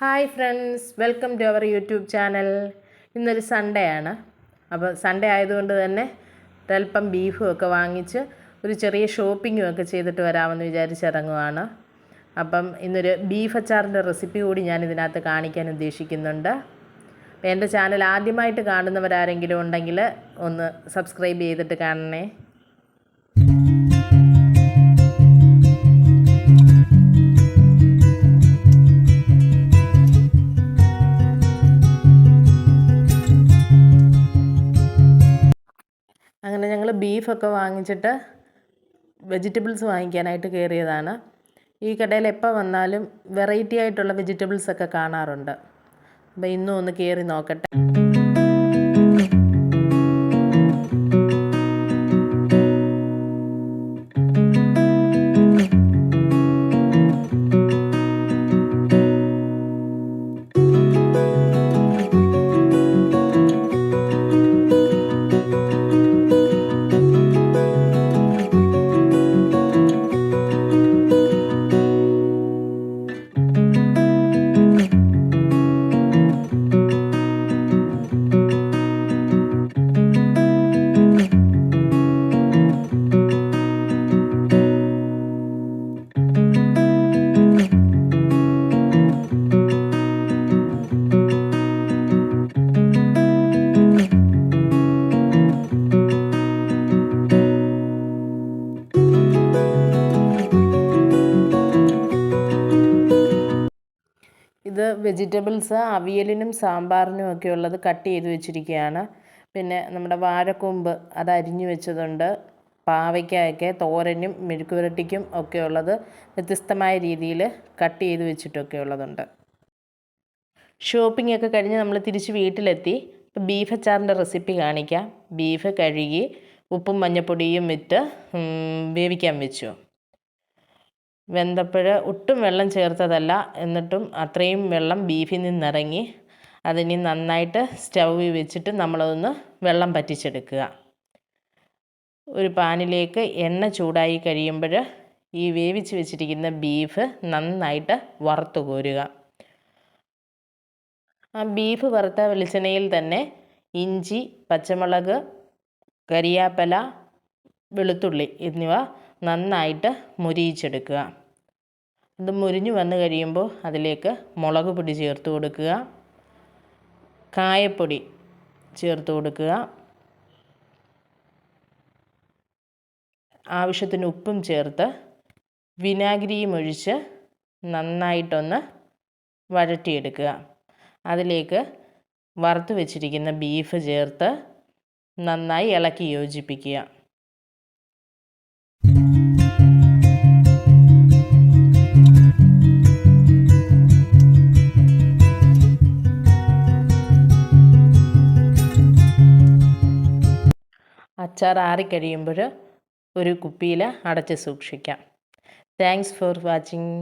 Hi friends welcome to our YouTube channel ഇന്നൊരു Sunday ആണ്. അപ്പോൾ സൺഡേ ആയതുകൊണ്ട് തന്നെ ഒരൽപ്പം ബീഫും ഒക്കെ വാങ്ങിച്ച് ഒരു ചെറിയ ഷോപ്പിങ്ങും ഒക്കെ ചെയ്തിട്ട് വരാമെന്ന് വിചാരിച്ചിറങ്ങുവാണ്. അപ്പം ഇന്നൊരു ബീഫ് അച്ചാറിന്റെ റെസിപ്പി കൂടി ഞാൻ ഇതിനകത്ത് കാണിക്കാൻ ഉദ്ദേശിക്കുന്നുണ്ട്. എന്റെ ചാനൽ ആദ്യമായിട്ട് കാണുന്നവരാരെങ്കിലും ഉണ്ടെങ്കിൽ ഒന്ന് സബ്സ്ക്രൈബ് ചെയ്തിട്ട് കാണണേ. ബീഫൊക്കെ വാങ്ങിച്ചിട്ട് വെജിറ്റബിൾസ് വാങ്ങിക്കാനായിട്ട് കയറിയതാണ്. ഈ കടയിൽ എപ്പോൾ വന്നാലും വെറൈറ്റി ആയിട്ടുള്ള വെജിറ്റബിൾസ് ഒക്കെ കാണാറുണ്ട്. അപ്പോൾ ഇന്നും ഒന്ന് കയറി നോക്കട്ടെ. ഇത് വെജിറ്റബിൾസ് അവിയലിനും സാമ്പാറിനും ഒക്കെ ഉള്ളത് കട്ട് ചെയ്ത് വെച്ചിരിക്കുകയാണ് പിന്നെ നമ്മുടെ വാഴക്കൂമ്പ് അത് അരിഞ്ഞു വെച്ചതുണ്ട്. പാവയ്ക്കായൊക്കെ തോരനും മെഴുക്ക് പുരട്ടിക്കും ഒക്കെ ഉള്ളത് വ്യത്യസ്തമായ രീതിയിൽ കട്ട് ചെയ്ത് വെച്ചിട്ടൊക്കെ ഉള്ളതുണ്ട്. ഷോപ്പിംഗ് ഒക്കെ കഴിഞ്ഞ് നമ്മൾ തിരിച്ച് വീട്ടിലെത്തി. ഇപ്പോൾ ബീഫ് അച്ചാറിന്റെ റെസിപ്പി കാണിക്കാം. ബീഫ് കഴുകി ഉപ്പും മഞ്ഞപ്പൊടിയും ഇട്ട് വേവിക്കാൻ വെച്ചു. വെന്തപ്പോൾ ഒട്ടും വെള്ളം ചേർത്തതല്ല. എന്നിട്ടും അത്രയും വെള്ളം ബീഫിൽ നിന്നിറങ്ങി. അതിനി നന്നായിട്ട് സ്റ്റൗവിൽ വെച്ചിട്ട് നമ്മളതൊന്ന് വെള്ളം പറ്റിച്ചെടുക്കുക. ഒരു പാനിലേക്ക് എണ്ണ ചൂടായി കഴിയുമ്പോൾ ഈ വേവിച്ച് വെച്ചിരിക്കുന്ന ബീഫ് നന്നായിട്ട് വറുത്ത് കോരുക. ആ ബീഫ് വറുത്ത വെളിച്ചെണ്ണയിൽ തന്നെ ഇഞ്ചി പച്ചമുളക് കരിയാപ്പല വെളുത്തുള്ളി എന്നിവ നന്നായിട്ട് മുരിയിച്ചെടുക്കുക. അത് മുരിഞ്ഞു വന്നു കഴിയുമ്പോൾ അതിലേക്ക് മുളക് പൊടി ചേർത്ത് കൊടുക്കുക. കായപ്പൊടി ചേർത്ത് കൊടുക്കുക. ആവശ്യത്തിന് ഉപ്പും ചേർത്ത് വിനാഗിരിയും ഒഴിച്ച് നന്നായിട്ടൊന്ന് വഴറ്റിയെടുക്കുക. അതിലേക്ക് വറുത്ത് വെച്ചിരിക്കുന്ന ബീഫ് ചേർത്ത് നന്നായി ഇളക്കി യോജിപ്പിക്കുക. അച്ചാർ ആറിക്കഴിയുമ്പോൾ ഒരു കുപ്പിയിൽ അടച്ച് സൂക്ഷിക്കാം. Thanks for watching